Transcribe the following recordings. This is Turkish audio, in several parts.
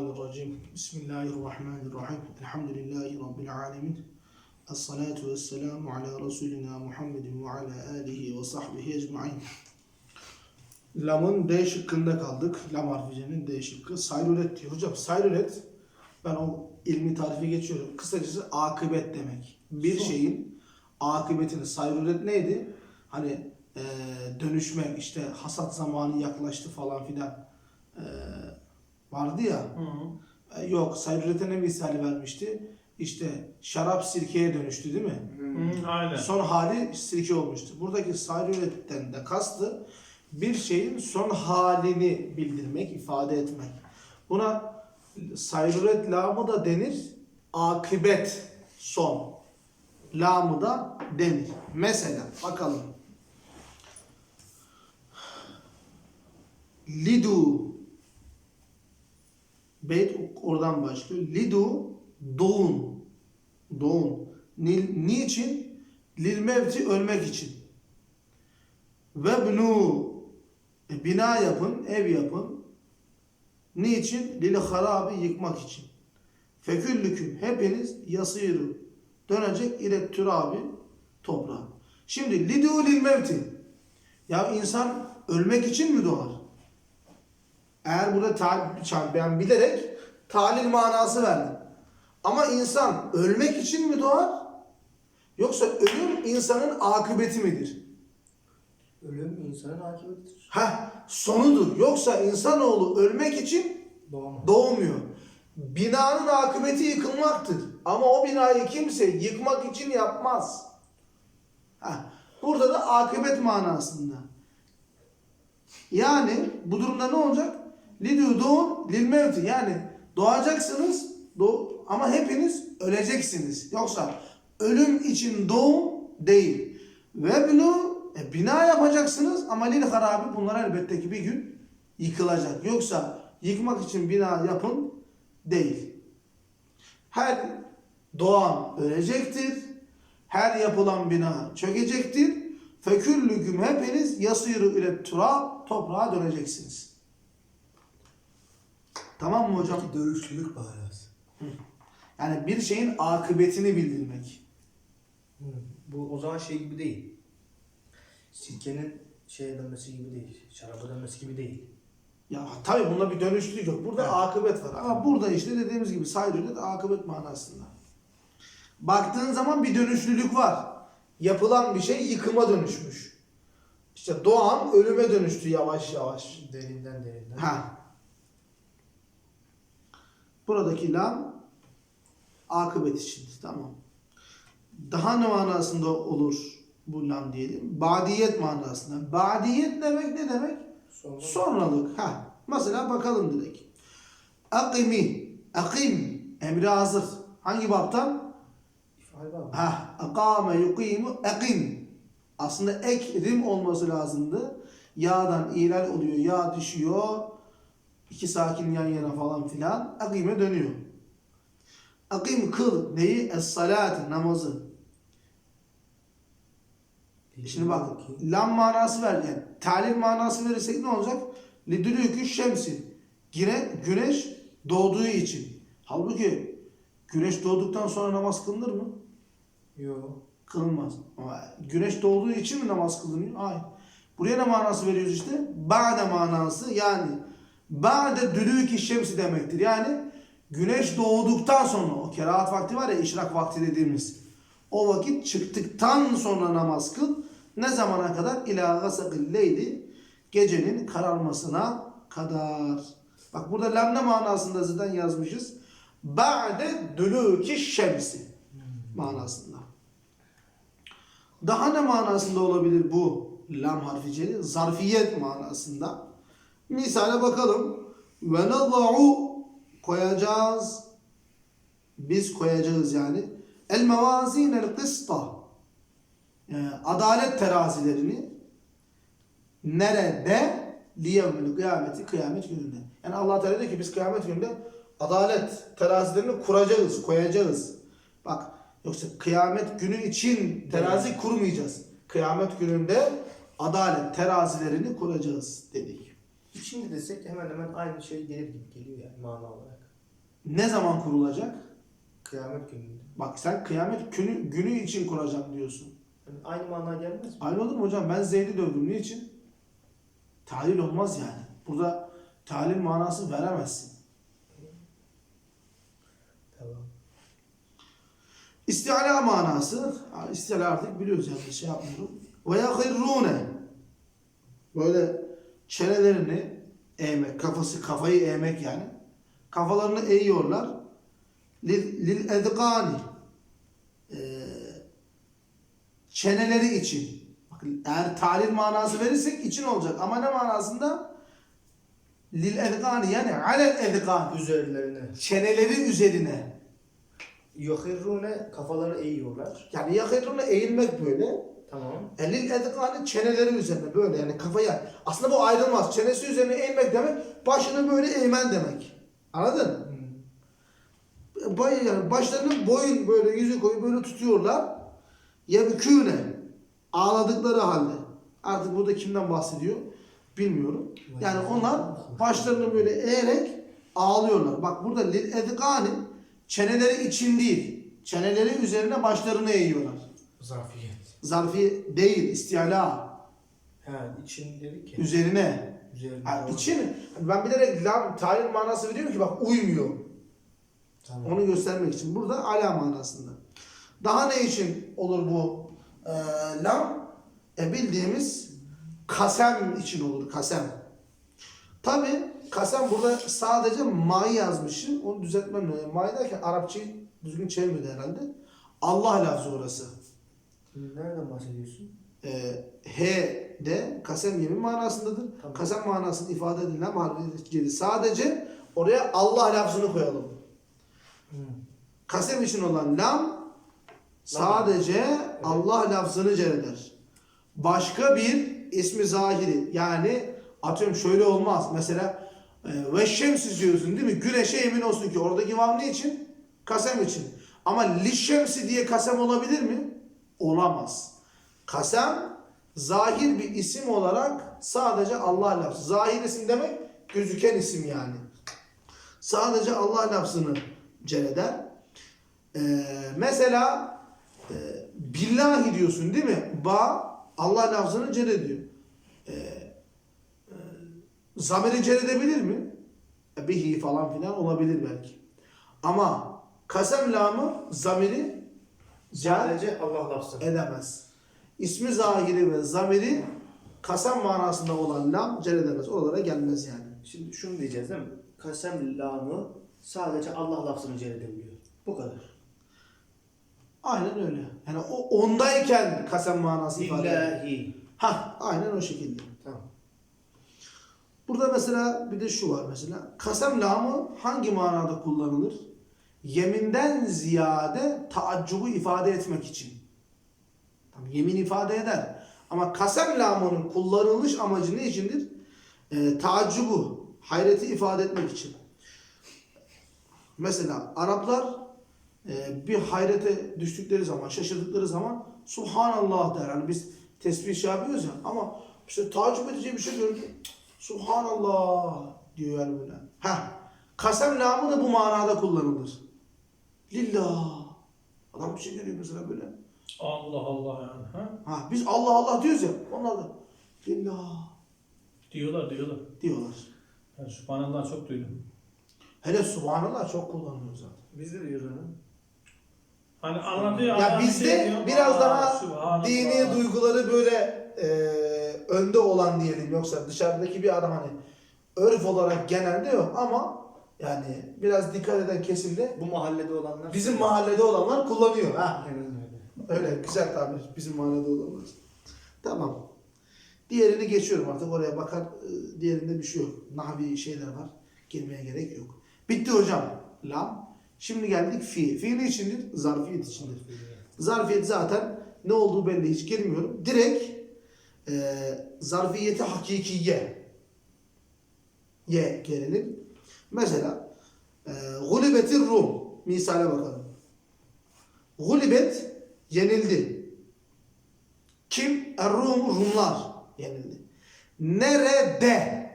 Mineşşeytanirracim. Bismillahirrahmanirrahim. Elhamdülillahi Rabbil alemin. Es-salatu vesselamu ala Resulina Muhammedin ve ala alihi ve sahbihi ecma'in. Lam'ın D şıkkında kaldık. Lam harficinin D şıkkı. Sayrulet diyor. Hocam sayrulet ben o ilmi tarifi geçiyorum. Kısacası akıbet demek. Bir Son. şeyin akıbetini sayrulet neydi? Hani eee, dönüşmek işte hasat zamanı yaklaştı falan filan. Eee, vardı ya. Hı. E, Yok, Sayrület'e ne misali vermişti? İşte şarap sirkeye dönüştü değil mi? Hı, aynen. Son hali sirke olmuştu. Buradaki Sayrület'ten de kastı bir şeyin son halini bildirmek, ifade etmek. Buna Sayrület lamı da denir, akıbet son lamı da denir. Mesela bakalım. Lidu Beyt oradan başlıyor. Lidu doğun. Doğun. Ni, niçin? Lil mevti ölmek için. Ve bnu e, bina yapın, ev yapın. Niçin? Lil harabi yıkmak için. Feküllüküm hepiniz yasıyru dönecek ile türabi toprağa. Şimdi lidu lil mevti. Ya insan ölmek için mi doğar? Eğer burada ta- ben bilerek talil manası verdim. Ama insan ölmek için mi doğar? Yoksa ölüm insanın akıbeti midir? Ölüm insanın akıbetidir. Heh, sonudur. Yoksa insanoğlu ölmek için Doğma. doğmuyor. Binanın akıbeti yıkılmaktır. Ama o binayı kimse yıkmak için yapmaz. Heh, burada da akıbet manasında. Yani bu durumda ne olacak? Lidü doğun lil mevti. Yani doğacaksınız doğ ama hepiniz öleceksiniz. Yoksa ölüm için doğum değil. Ve bunu e, bina yapacaksınız ama lil harabi bunlar elbette ki bir gün yıkılacak. Yoksa yıkmak için bina yapın değil. Her doğan ölecektir. Her yapılan bina çökecektir. Feküllüküm hepiniz yasıyru ile tura toprağa döneceksiniz. Tamam mı hocam? Peki dönüşlülük manası. Yani bir şeyin akıbetini bildirmek. Hı. Bu o zaman şey gibi değil. Sirkenin şeye dönmesi gibi değil. Şaraba dönmesi gibi değil. Ya tabii bunda bir dönüşlülük yok. Burada Evet. akıbet var. Ama burada işte dediğimiz gibi sayrılet akıbet manasında. Baktığın zaman bir dönüşlülük var. Yapılan bir şey yıkıma dönüşmüş. İşte doğan ölüme dönüştü yavaş yavaş. Derinden derinden. Ha. Buradaki lam akıbet içindir. Tamam. Daha ne manasında olur bu lam diyelim? Badiyet manasında. Badiyet demek ne demek? Sonra Sonralık. Ha. Mesela bakalım direkt. Akimi. Akim. Emri hazır. Hangi baptan? Ha. Akame yukimu akim. Aslında ekrim olması lazımdı. Yağdan ilal oluyor. Yağ düşüyor. İki sakin yan yana falan filan. Akime dönüyor. Akim kıl. Neyi? Es-salat. Namazı. Şimdi bak lam manası ver yani talil manası verirsek ne olacak? Lidülükü şemsi. Yine güneş doğduğu için. Halbuki güneş doğduktan sonra namaz kılınır mı? Yok. Kılınmaz. Ama güneş doğduğu için mi namaz kılınıyor? Hayır. Buraya ne manası veriyoruz işte? Ba'de manası yani ba'de dülüki şemsi demektir. Yani güneş doğduktan sonra o kerahat vakti var ya işrak vakti dediğimiz o vakit çıktıktan sonra namaz kıl. Ne zamana kadar? İlâ gasakil gecenin kararmasına kadar. Bak burada lamne manasında zaten yazmışız. Ba'de dülüki şemsi manasında. Daha ne manasında olabilir bu lam harficeli? Zarfiyet manasında. Misale bakalım. Ve nada'u koyacağız. Biz koyacağız yani. El mevazinel kısta. Yani adalet terazilerini nerede? Liyevmül kıyameti kıyamet gününde. Yani Allah Teala diyor ki biz kıyamet gününde adalet terazilerini kuracağız, koyacağız. Bak yoksa kıyamet günü için terazi kurmayacağız. Kıyamet gününde adalet terazilerini kuracağız dedik. Şimdi desek hemen hemen aynı şey gelir gibi geliyor yani mana olarak. ne zaman kurulacak? Kıyamet gününde. Bak sen kıyamet günü, günü için kuracağım diyorsun. Yani aynı manaya gelmez mi? Aynı olur mu hocam? Ben Zeyd'i dövdüm. Niçin? Talil olmaz yani. Burada talil manası veremezsin. Tamam. İstiala manası, istiala artık biliyoruz yani şey yapmıyorum. Ve yahirrune böyle çenelerini eğmek, kafası kafayı eğmek yani. Kafalarını eğiyorlar. Lil, lil edgani Ee, çeneleri için. Bakın eğer talil manası verirsek için olacak ama ne manasında? Lil edgani yani alel edgani Üzerlerine. çeneleri üzerine. Yuhirrune kafaları eğiyorlar. Yani yakınına eğilmek böyle. Tamam. Elil edgani çeneleri üzerine böyle yani kafaya. Aslında bu ayrılmaz. Çenesi üzerine eğilmek demek başını böyle eğmen demek. Anladın? Hı. Bay, yani başlarını boyun böyle yüzü koyup böyle tutuyorlar. Yebkûne ağladıkları halde. Artık burada kimden bahsediyor bilmiyorum. Yani onlar başlarını böyle eğerek ağlıyorlar. Bak burada lil edgani çeneleri için değil. Çeneleri üzerine başlarını eğiyorlar. Zafiyet. Zarfi değil, istiala. Ha için dedik ya. Üzerine. Üzerine. Ha, için ben bilerek lam tayin manası veriyorum ki bak uymuyor. Tamam. Onu göstermek için. Burada ala manasında. Daha ne için olur bu e, lam? E, bildiğimiz kasem için olur. Kasem. Tabi kasem burada sadece ma'yı yazmışım. Onu düzeltmem lazım. Ma'yı derken Arapçayı düzgün çevirmedi herhalde. Allah lafzı orası. Nereden bahsediyorsun? e, he de kasem yemin manasındadır. Tamam. Kasem manasını ifade edilen harfi Sadece oraya Allah lafzını koyalım. Hı. Kasem için olan lam sadece Allah lafzını cer eder. Başka bir ismi zahiri yani atıyorum şöyle olmaz. Mesela e, ve şemsi diyorsun değil mi? Güneşe emin olsun ki oradaki vav ne için? Kasem için. Ama lişşemsi diye kasem olabilir mi? Olamaz. Kasem zahir bir isim olarak sadece Allah lafzı. Zahir isim demek gözüken isim yani. Sadece Allah lafzını cer eder. Ee, mesela e, billahi diyorsun değil mi? Ba Allah lafzını cer ediyor. Ee, e, zamiri cer edebilir mi? E, bihi falan filan olabilir belki. Ama kasem lamı zamiri Sadece Allah lafzı. edemez. İsmi zahiri ve zamiri kasem manasında olan lam cer edemez. Oralara gelmez yani. Şimdi şunu diyeceğiz değil mi? Kasem lamı sadece Allah lafzını cer edebiliyor. Bu kadar. Aynen öyle. Yani o ondayken kasem manası ifade. Ha, aynen o şekilde. Tamam. Burada mesela bir de şu var mesela. Kasem lamı hangi manada kullanılır? Yeminden ziyade taaccubu ifade etmek için. Tamam, yemin ifade eder. Ama kasem lamının kullanılış amacı ne içindir? E, taaccubu, hayreti ifade etmek için. Mesela Araplar e, bir hayrete düştükleri zaman, şaşırdıkları zaman Subhanallah der. Hani biz tesbih şey yapıyoruz ya ama işte tacip edici bir şey gördük. Subhanallah diyor yani böyle. Heh. Kasem namı da bu manada kullanılır. Lillah. Adam bir şey görüyor mesela böyle. Allah Allah yani. Ha? Ha, biz Allah Allah diyoruz ya. Onlar da lillah Diyorlar diyorlar. diyorlar. Ben Subhanallah çok duydum. Hele Subhanallah çok kullanılıyor zaten. Biz de diyoruz onu. Hani anlatıyor. Ya bizde şey diyor, biraz "Aa, daha Subhanallah." dini duyguları böyle e, önde olan diyelim yoksa dışarıdaki bir adam hani örf olarak genelde yok ama yani biraz dikkat eden kesimde Bu mahallede olanlar. bizim mahallede olanlar kullanıyor. Ha. Aynen öyle. Öyle güzel tabir bizim mahallede olanlar. Tamam. Diğerini geçiyorum artık oraya bakar e, diğerinde bir şey yok. Nahvi şeyler var. Girmeye gerek yok. Bitti hocam. Lam. Şimdi geldik fi. Fi ne içindir? Zarfiyet içindir. Zarfiyet zaten ne olduğu belli hiç girmiyorum. Direkt e, zarfiyeti hakikiye ye gelelim. Mesela e, gulibetir Rum. Misale bakalım. Gulibet yenildi. Kim? Er-Rum Rumlar yenildi. Nerede?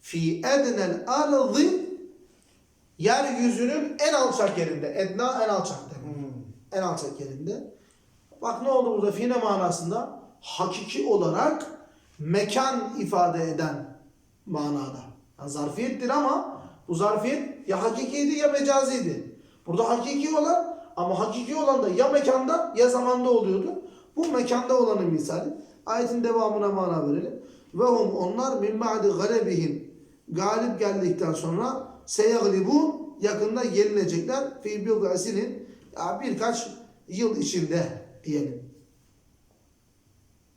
Fi ednel ardı Yeryüzünün en alçak yerinde. Edna en alçak demek. Hmm. En alçak yerinde. Bak ne oldu burada? Fine manasında hakiki olarak mekan ifade eden manada. Yani zarfiyettir ama bu zarfiyet ya hakikiydi ya mecaziydi. Burada hakiki olan ama hakiki olan da ya mekanda ya zamanda oluyordu. Bu mekanda olanın misali. Ayetin devamına mana verelim. Ve hum onlar min ba'di galebihim galip geldikten sonra seyaglibun yakında yenilecekler fi bilgasinin birkaç yıl içinde diyelim.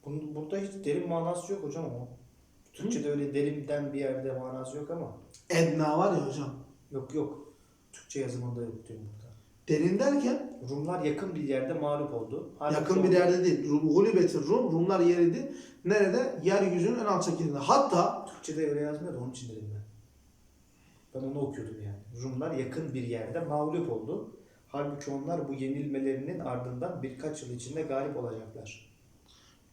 Burada hiç derin manası yok hocam ama. Türkçe'de öyle derinden bir yerde manası yok ama. Edna var ya hocam. Yok yok. Türkçe yazımında yok diyorum burada. Derin derken Rumlar yakın bir yerde mağlup oldu. Halbuki yakın bir yerde değil. Rum, Gulibetir Rum. Rumlar yeriydi. Nerede? Yeryüzünün en alçak yerinde. Hatta Türkçe'de öyle yazmıyor da onun için dedim ben. Ben onu okuyordum yani. Rumlar yakın bir yerde mağlup oldu. Halbuki onlar bu yenilmelerinin ardından birkaç yıl içinde galip olacaklar.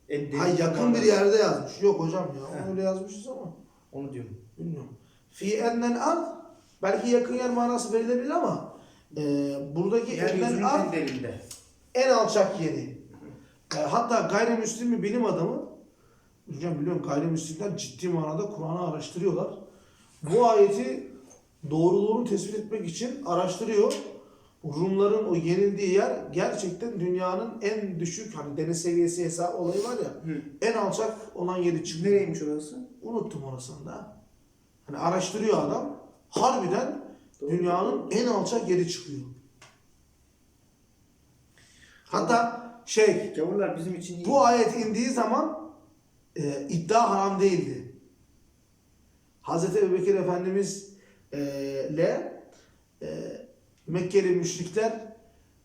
En derin ha, yakın bir yerde yazmış. Yok hocam ya. He. Öyle yazmışız ama. Onu diyorum. Bilmiyorum. Fi ennel ard belki yakın yer manası verilebilir ama e, buradaki ennel Yeryüzünün ard en derinde. en alçak yeri. E, hatta gayrimüslim bir bilim adamı, hocam biliyorum gayrimüslimler ciddi manada Kur'an'ı araştırıyorlar. Bu ayeti doğruluğunu tespit etmek için araştırıyor. Rumların o yenildiği yer gerçekten dünyanın en düşük hani deniz seviyesi hesabı olayı var ya en alçak olan yeri çıkıyor. Nereymiş orası? Unuttum orasını da. Hani araştırıyor adam. Harbiden Doğru. dünyanın en alçak yeri çıkıyor. Hatta şey Gavurlar bizim için iyi. bu ayet indiği zaman e, iddia haram değildi. Hazreti Ebubekir Efendimiz e, ile e, Mekkeli müşrikler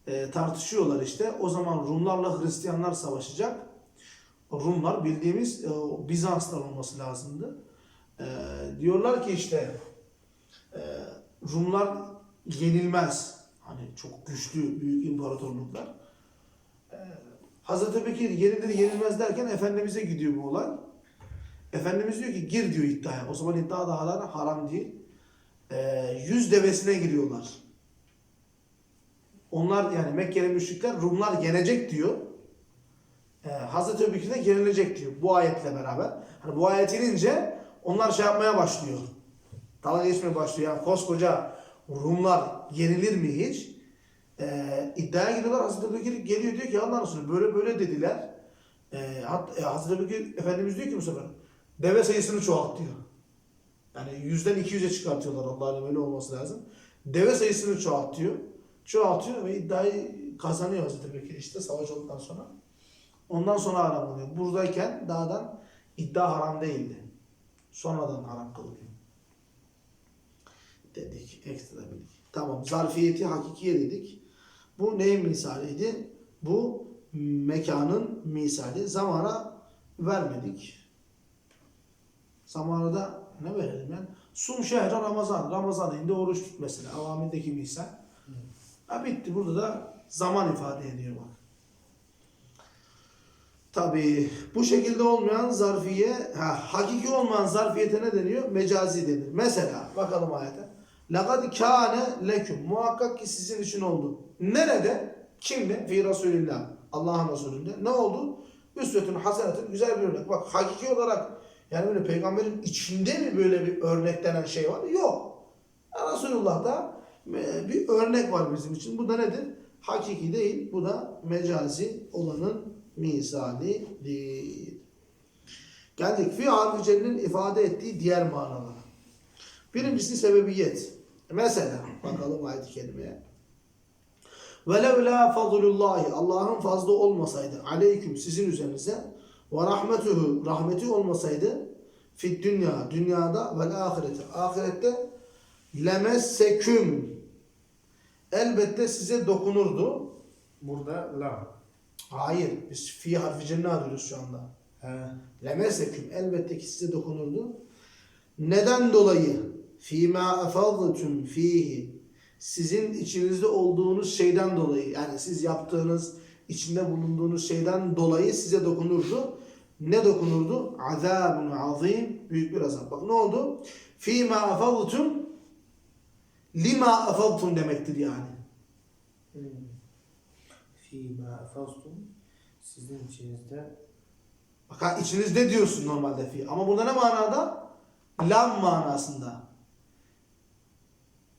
e, tartışıyorlar işte. O zaman Rumlarla Hristiyanlar savaşacak. Rumlar bildiğimiz e, Bizanslar olması lazımdı. E, diyorlar ki işte e, Rumlar yenilmez. Hani çok güçlü büyük imparatorluklar. E, Hazreti Bekir yenilir yenilmez derken Efendimiz'e gidiyor bu olay. Efendimiz diyor ki gir diyor iddiaya. O zaman iddia da hala haram değil. E, yüz devesine giriyorlar. Onlar yani Mekkeli müşrikler Rumlar yenecek diyor. Ee, Hazreti Ebubekir de yenilecek diyor bu ayetle beraber. Hani bu ayet inince onlar şey yapmaya başlıyor. Dalga geçmeye başlıyor. Yani koskoca Rumlar yenilir mi hiç? Ee, iddiaya giriyorlar. Hazreti Ebubekir geliyor diyor ki Allah Resulü böyle böyle dediler. Ee, hat, e, Hazreti Ebubekir Efendimiz diyor ki bu sefer deve sayısını çoğalt diyor. Yani yüzden 200'e çıkartıyorlar. Allah'ın öyle olması lazım. Deve sayısını çoğaltıyor. Çoğaltıyor ve iddiayı kazanıyor Hazreti Bekir işte savaş olduktan sonra. Ondan sonra haram oluyor. Buradayken dağdan iddia haram değildi. Sonradan haram kılınıyor. Dedik, ekstra bildik. Tamam, zarfiyeti hakikiye dedik. Bu neyin misaliydi? Bu mekanın misali. Zamana vermedik. Zamana da ne verelim yani? Sum şehre Ramazan. Ramazan ayında oruç tut mesela. Avamildeki misal. Ha bitti. Burada da zaman ifade ediyor bak. Tabii bu şekilde olmayan zarfiye, ha, hakiki olmayan zarfiyete ne deniyor? Mecazi denir. Mesela bakalım ayete. لَقَدْ كَانَ leküm Muhakkak ki sizin için oldu. Nerede? Kimde? Fi Resulillah. Allah'ın Resulünde. Ne oldu? Üsvetün hasenetün güzel bir örnek. Bak hakiki olarak yani böyle peygamberin içinde mi böyle bir örnek denen şey var? Yok. Resulullah'ta e, bir örnek var bizim için. Bu da nedir? Hakiki değil. Bu da mecazi olanın misali değil. Geldik. Fi harfi celle'nin ifade ettiği diğer manalara. Birincisi sebebiyet. Mesela bakalım ayet-i kerimeye. وَلَوْلَا فَضْلُ اللّٰهِ Allah'ın fazla olmasaydı aleyküm sizin üzerinize ve rahmetuhu rahmeti olmasaydı fit dünya dünyada ve ahirete ahirette lemesseküm elbette size dokunurdu. Burada la. Hayır biz fi harfi cenne arıyoruz şu anda. He. Lemesseküm elbette ki size dokunurdu. Neden dolayı? Fîmâ efadtum fihi sizin içinizde olduğunuz şeyden dolayı yani siz yaptığınız içinde bulunduğunuz şeyden dolayı size dokunurdu. Ne dokunurdu? Azabun azim büyük bir azap. Bak ne oldu? Fîmâ efadtum Lima afadtum demektir yani. Fîmâ efastum sizin içinizde Bak içinizde diyorsun normalde fi. Ama burada ne manada? Lam manasında.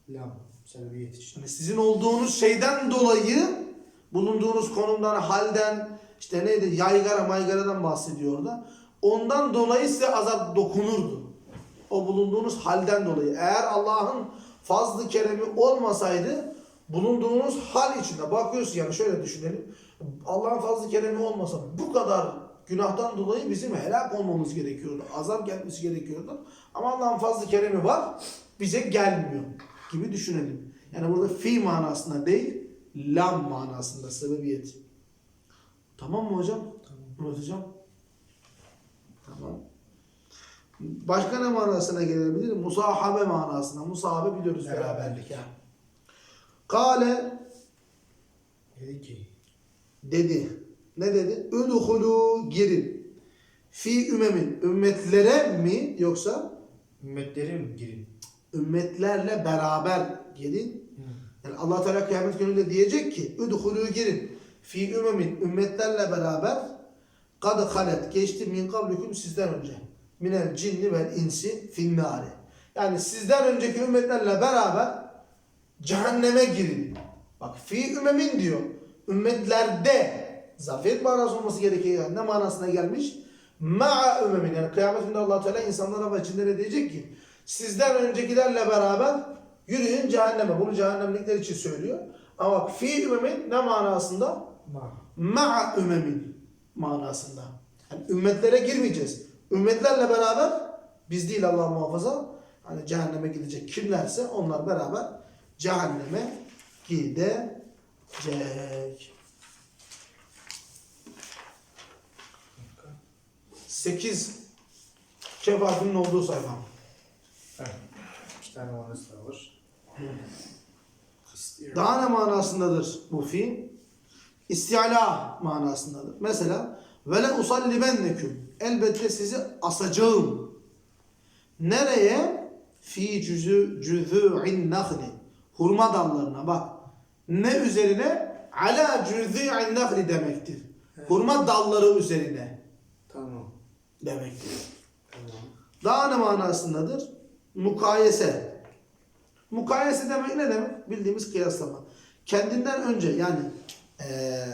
lam sebebiyet için. Yani sizin olduğunuz şeyden dolayı bulunduğunuz konumdan, halden, işte neydi yaygara maygaradan bahsediyor orada. Ondan dolayı size azap dokunurdu. O bulunduğunuz halden dolayı. Eğer Allah'ın fazlı keremi olmasaydı bulunduğunuz hal içinde bakıyorsun yani şöyle düşünelim. Allah'ın fazlı keremi olmasa bu kadar günahtan dolayı bizim helak olmamız gerekiyordu. Azap gelmesi gerekiyordu. Ama Allah'ın fazlı keremi var bize gelmiyor gibi düşünelim. Yani burada fi manasında değil lam manasında sebebiyet. Tamam mı hocam? Tamam. Murat hocam? Tamam. Başka ne manasına gelebilir? Musahabe manasına. Musahabe biliyoruz Beraberlik. beraberlik. Yani. Kale Dedi ki dedi. Ne dedi? Udhulu girin. Fi ümemin. Ümmetlere mi yoksa ümmetlerim girin. ümmetlerle beraber girin. Yani Allah Teala kıyamet gününde diyecek ki udhulu girin. Fi ümemin. Ümmetlerle beraber kad halet geçti min kablikum sizden önce. Minel cinni vel insi finnari. Yani sizden önceki ümmetlerle beraber cehenneme girin. Bak fi ümemin diyor. Ümmetlerde zafiyet manası olması gerekiyor. Ne manasına gelmiş? Ma'a ümemin. Yani kıyamet gününde allah Teala insanlara ve cinlere diyecek ki sizden öncekilerle beraber yürüyün cehenneme. Bunu cehennemlikler için söylüyor. Ama bak fi ümemin ne manasında? Ma. Ma'a ümemin manasında. Yani ümmetlere girmeyeceğiz. Ümmetlerle beraber biz değil Allah muhafaza hani cehenneme gidecek kimlerse onlar beraber cehenneme gidecek. 8 kef harfinin olduğu sayfa. Evet. İki tane manası daha var. Daha ne manasındadır bu fiil? İstiala manasındadır. Mesela vele usallibenneküm elbette sizi asacağım. Nereye? Fi cüzü cüzü'in nahli. Hurma dallarına bak. Ne üzerine? Ala cüzü'in nahli demektir. Hurma dalları üzerine Tamam. demektir. Tamam. Daha ne manasındadır? Mukayese. Mukayese demek ne demek? Bildiğimiz kıyaslama. Kendinden önce yani eee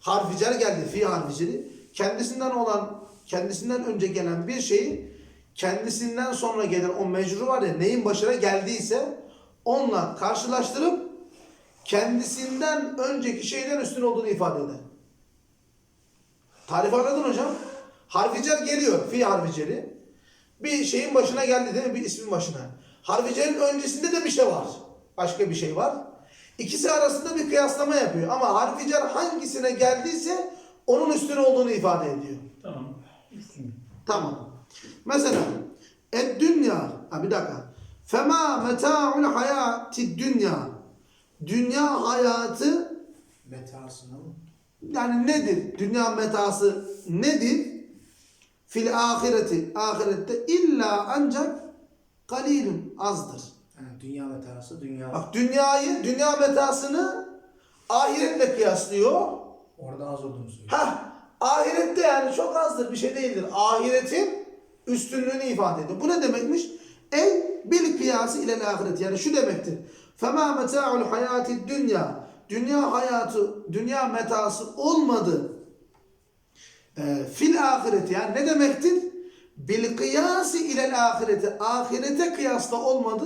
harficer geldi, fi harficeri. Kendisinden olan, kendisinden önce gelen bir şeyi kendisinden sonra gelen o mecru var ya neyin başına geldiyse onunla karşılaştırıp kendisinden önceki şeyden üstün olduğunu ifade eder. Tarif anladın hocam? Harficer geliyor, fi harficeri. Bir şeyin başına geldi değil mi? Bir ismin başına. Harficerin öncesinde de bir şey var. Başka bir şey var. İkisi arasında bir kıyaslama yapıyor. Ama harficer hangisine geldiyse onun üstün olduğunu ifade ediyor. Tamam. Mesela et dünya ha bir dakika. Fema meta'ul hayati dünya. Dünya hayatı Metasını mı? yani nedir? Dünya metası nedir? Fil ahireti ahirette illa ancak kalilun azdır. Ha, dünya metası, dünya. Bak dünyayı, dünya metasını ahiretle kıyaslıyor. Orada az olduğunu söylüyor. Ha, ahirette yani çok azdır bir şey değildir. Ahiretin üstünlüğünü ifade ediyor. Bu ne demekmiş? Ey bil kıyası ile ahiret. Yani şu demektir. Fema meta'ul hayati dünya. Dünya hayatı, dünya metası olmadı. Ee, fil ahireti yani ne demektir? Bil kıyası ile ahireti. Ahirete kıyasla olmadı.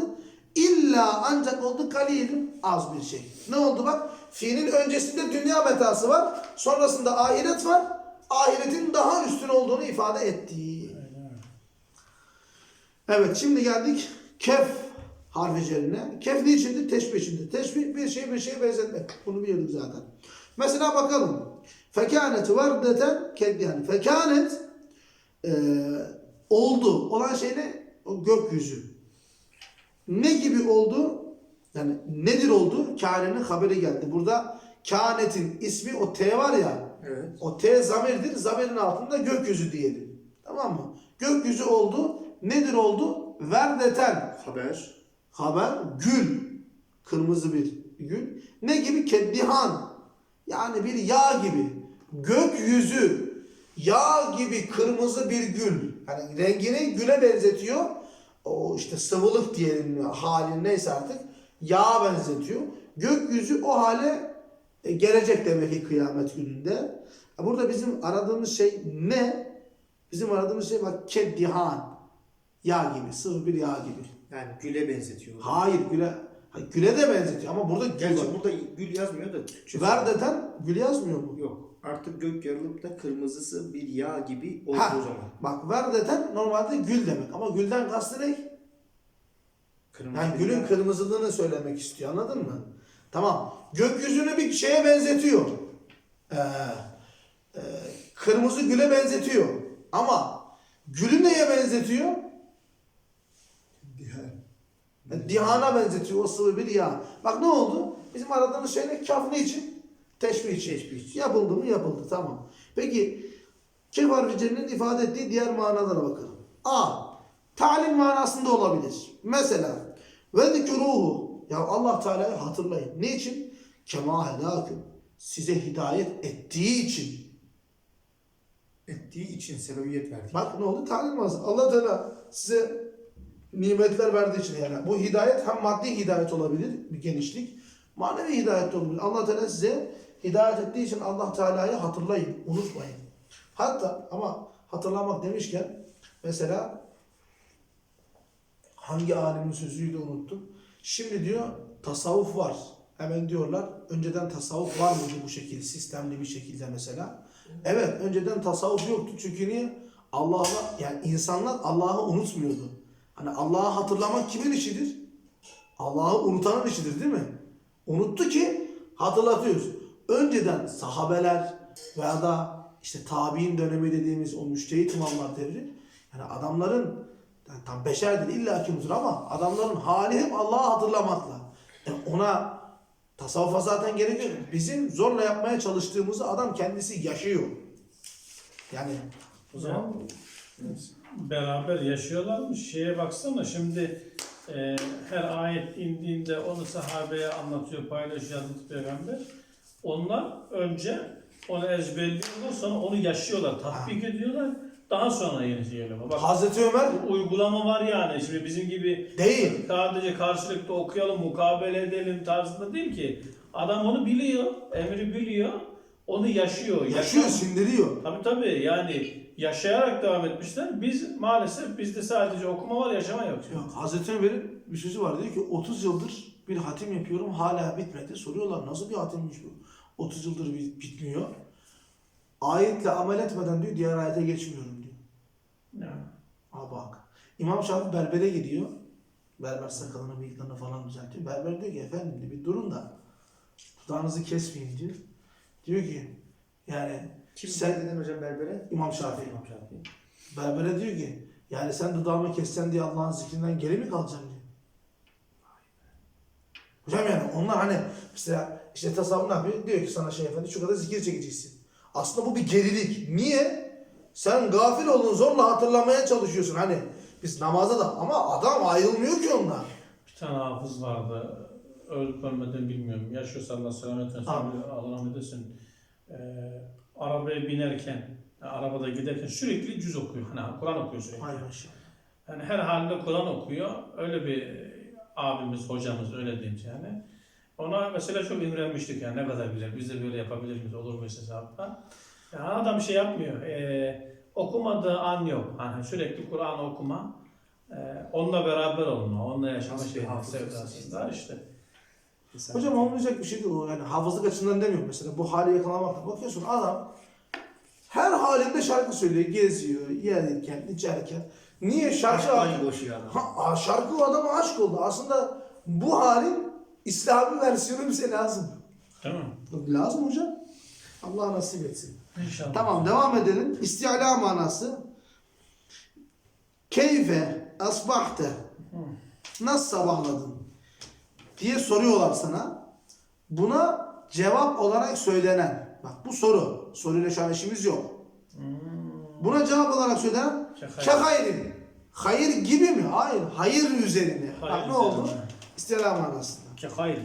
İlla ancak oldu kalilin az bir şey. Ne oldu bak? Fiilin öncesinde dünya metası var. Sonrasında ahiret var. Ahiretin daha üstün olduğunu ifade etti. Evet şimdi geldik kef harfi cerine. Kef ne içindir? Teşbih içindir. Teşbih bir şey bir şeye benzetmek. Bunu biliyorduk zaten. Mesela bakalım. Fekânet vardeten keddihani. Fekânet eee oldu. Olan şey ne? O gökyüzü. Ne gibi oldu? Yani nedir oldu? Kânenin haberi geldi. Burada kânetin ismi o T var ya. Evet. O T zamirdir. Zamirin altında gökyüzü diyelim. Tamam mı? Gökyüzü oldu. Nedir oldu? Verdeten. Haber. Haber. Gül. Kırmızı bir gül. Ne gibi? Keddihan. Yani bir yağ gibi. Gökyüzü. Yağ gibi kırmızı bir gül. Yani rengini güle benzetiyor. O işte sıvılık diyelim halin neyse artık. Yağa benzetiyor. Gökyüzü o hale e, gelecek demek ki kıyamet gününde. E, Burada bizim aradığımız şey ne? Bizim aradığımız şey bak keddihan. Yağ gibi, sıvı bir yağ gibi. Yani güle benzetiyor. Hayır güle, ha, güle de benzetiyor ama burada gül Gerçi var. burada gül yazmıyor da Türkçe. Verdeten gül yazmıyor mu? Yok. Artık gök yarılıp da kırmızısı bir yağ gibi olduğu Ha. zaman. Bak verdeten normalde gül demek ama gülden kastı ne? Kırmızı Yani bir gülün yağ. kırmızılığını söylemek istiyor anladın mı? Tamam. Gökyüzünü bir şeye benzetiyor. Ee, e, kırmızı güle benzetiyor. Ama gülü neye benzetiyor? Yani Dihana benzetiyor o sıvı bir yağ. Bak ne oldu? Bizim aradığımız şey ne? Kaf ne için? Teşbih için. Teşbih için. Yapıldı mı? Yapıldı. Tamam. Peki kef harficerinin ifade ettiği diğer manalara bakalım. A. Talim manasında olabilir. Mesela ve zikruhu. Ya Allah Teala'yı hatırlayın. Ne için? Kema helâküm. Size hidayet ettiği için. ettiği için sebebiyet verdi. Bak ne oldu? Manası. Allah Teala size nimetler verdiği için yani. Bu hidayet hem maddi hidayet olabilir, bir genişlik. Manevi hidayet de olabilir. Allah Teala size hidayet ettiği için Allah Teala'yı hatırlayın, unutmayın. Hatta ama hatırlamak demişken mesela hangi alimin sözüydü unuttum. Şimdi diyor tasavvuf var. Hemen diyorlar önceden tasavvuf var mıydı bu şekilde sistemli bir şekilde mesela. Evet önceden tasavvuf yoktu çünkü niye? Allah'a yani insanlar Allah'ı unutmuyordu. Hani Allah'ı hatırlamak kimin işidir? Allah'ı unutanın işidir değil mi? Unuttu ki hatırlatıyoruz. Önceden sahabeler veya da işte tabi'in dönemi dediğimiz o müştehit imamlar devri yani adamların yani tam beşerdir illa ki mudur ama adamların hali hep Allah'ı hatırlamakla. E ona tasavvufa zaten gerek yok. Bizim zorla yapmaya çalıştığımızı adam kendisi yaşıyor. Yani O zaman beraber yaşıyorlarmış. Şeye baksana şimdi e, her ayet indiğinde onu sahabeye anlatıyor, paylaşıyor Hazreti Peygamber. Onlar önce onu ezberliyorlar, sonra onu yaşıyorlar, tatbik ediyorlar. Daha sonra geliyor. Bak Hazreti Ömer bu uygulama var yani. Şimdi bizim gibi değil. sadece karşılıklı okuyalım, mukabele edelim tarzında değil ki. Adam onu biliyor, emri biliyor, onu yaşıyor. Yaşıyor, Yaşam- sindiriyor. Tabii tabii yani yaşayarak devam etmişler. Biz maalesef bizde sadece okuma var, yaşama yok. Yok, Hazreti Ömer'in bir sözü var. Diyor ki 30 yıldır bir hatim yapıyorum hala bitmedi. Soruyorlar nasıl bir hatimmiş bu? 30 yıldır bit- bitmiyor. Ayetle amel etmeden diyor diğer ayete geçmiyorum. Ha bak. İmam Şafii berbere gidiyor. Berber sakalını, bıyıklarını falan düzeltiyor. Berber diyor ki efendim diyor, bir durun da dudağınızı kesmeyin diyor. Diyor ki yani Kim sen dedin hocam berbere? İmam Şafii. İmam Şafii. Berbere diyor ki yani sen dudağımı kessen diye Allah'ın zikrinden geri mi kalacaksın diyor. Hocam yani onlar hani mesela işte tasavvuf ne yapıyor? Diyor ki sana şey efendi şu kadar zikir çekeceksin. Aslında bu bir gerilik. Niye? Sen gafil oldun zorla hatırlamaya çalışıyorsun hani. Biz namazda da ama adam ayrılmıyor ki ondan. Bir tane hafız vardı. Ölüp ölmeden bilmiyorum. Yaşıyorsa Allah selamet versin. Allah rahmet. Ee, arabaya binerken, yani arabada giderken sürekli cüz okuyor. Hani Kur'an okuyor sürekli. Hay maşallah. Yani her halinde Kur'an okuyor. Öyle bir abimiz, hocamız öyle diyeyim yani. Ona mesela çok imrenmiştik yani ne kadar güzel. Biz de böyle yapabilir miyiz, olur mu hesapta. Yani adam şey yapmıyor. E, okumadığı an yok. Hani sürekli Kur'an okuma. E, onunla beraber olma, onunla yaşama hafız sevdasında işte. Hocam olmayacak bir şey değil o. Yani hafızlık açısından demiyorum mesela. Bu hali yakalamak. Bakıyorsun adam her halinde şarkı söylüyor. Geziyor, yerken, içerken. Niye şarkı... Adam. Ha, şarkı o adama aşk oldu. Aslında bu halin İslami versiyonu bize lazım. Mi? Lazım hocam. Allah nasip etsin. İnşallah. Tamam devam edelim. İstiala manası. Keyfe asbahte. Nasıl sabahladın? Diye soruyorlar sana. Buna cevap olarak söylenen. Bak bu soru. Soruyla şu an işimiz yok. Hmm. Buna cevap olarak söylenen. Kehayrin. Hayır gibi mi? Hayır. Hayır üzerine. Bak Hayır ne oldu? İstiala manasında. Ki hayır.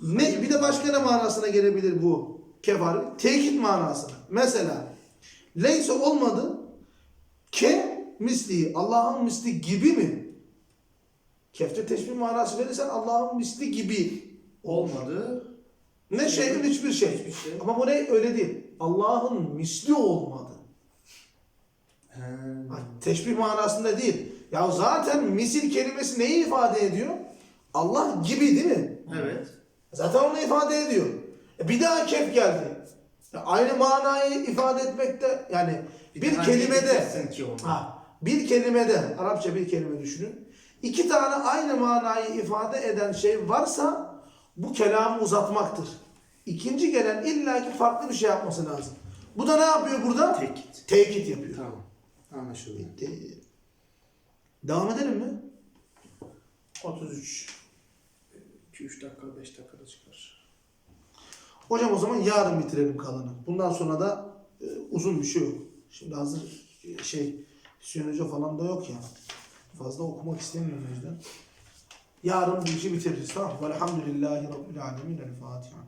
Ne, bir de başka ne manasına gelebilir bu kef harfi? Tekit manasına. Mesela leyse olmadı ke misli Allah'ın misli gibi mi? Kefte teşbih manası verirsen Allah'ın misli gibi. Olmadı. Ne şeyin hiçbir şey. Hiçbir şey. Ama bu ne? Öyle değil. Allah'ın misli olmadı. Ha, Teşbih manasında değil. Ya zaten misil kelimesi neyi ifade ediyor? Allah gibi değil mi? Evet. Zaten onu ifade ediyor. E bir daha kef geldi. Aynı manayı ifade etmekte yani bir Hangi kelimede ha, bir kelimede Arapça bir kelime düşünün. İki tane aynı manayı ifade eden şey varsa bu kelamı uzatmaktır. İkinci gelen illaki farklı bir şey yapması lazım. Bu da ne yapıyor burada? Tekit. Tekit yapıyor. Tamam. Anlaşıldı. Bitti. Devam edelim mi? 33. 2-3 dakika 5 dakikada çıkar. Hocam o zaman yarın bitirelim kalanı. Bundan sonra da e, uzun bir şey yok. Şimdi hazır e, şey Hoca falan da yok ya. Fazla okumak istemiyorum o yüzden. Yarın bu işi bitiririz tamam? Velhamdülillahi Rabbil Alemin. El Fatiha.